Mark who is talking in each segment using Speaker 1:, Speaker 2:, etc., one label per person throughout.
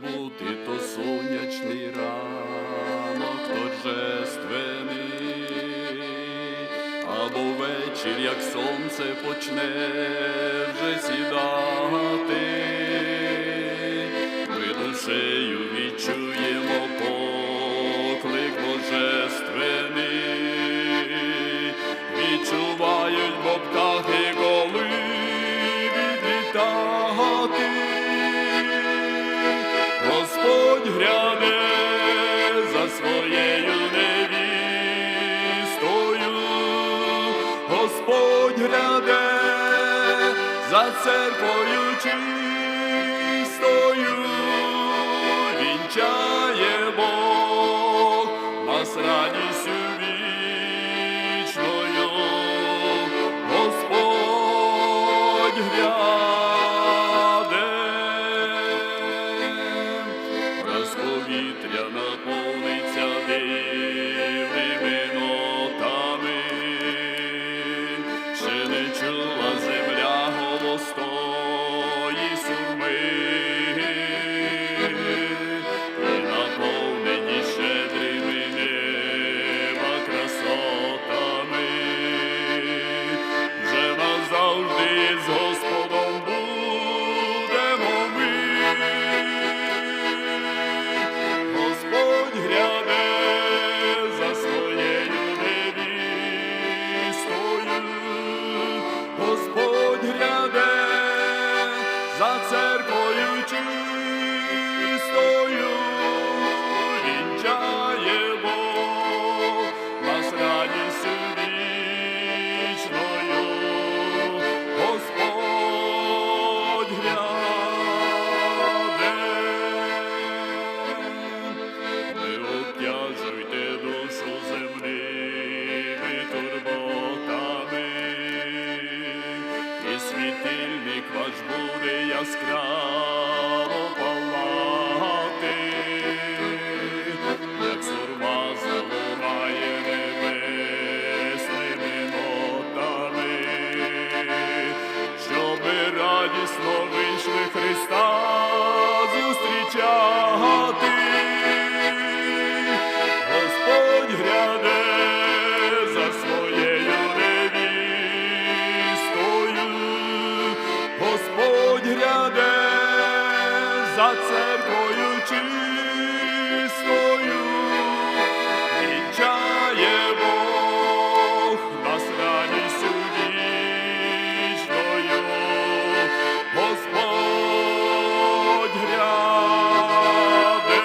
Speaker 1: бути, то сонячний ранок, торжественний, або вечір, як сонце почне вже сідати, ми душею відчуємо поклик божественний, відчувають бо птахи. Господь гряде за своєю невістою, Господь гряне за церквою чистою, вінчає Бог нас радістю повітря наповниться дивними світильник ваш буде яскраво палати, як сурма залунає небесними нотами, щоби радісно вийшли за церквою чистою, вінчає Бог нас радістю вічною, Господь гряде,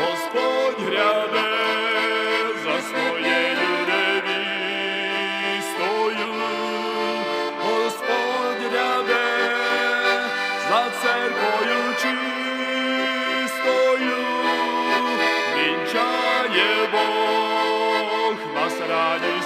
Speaker 1: Господь гряде Господь Бог, нас радий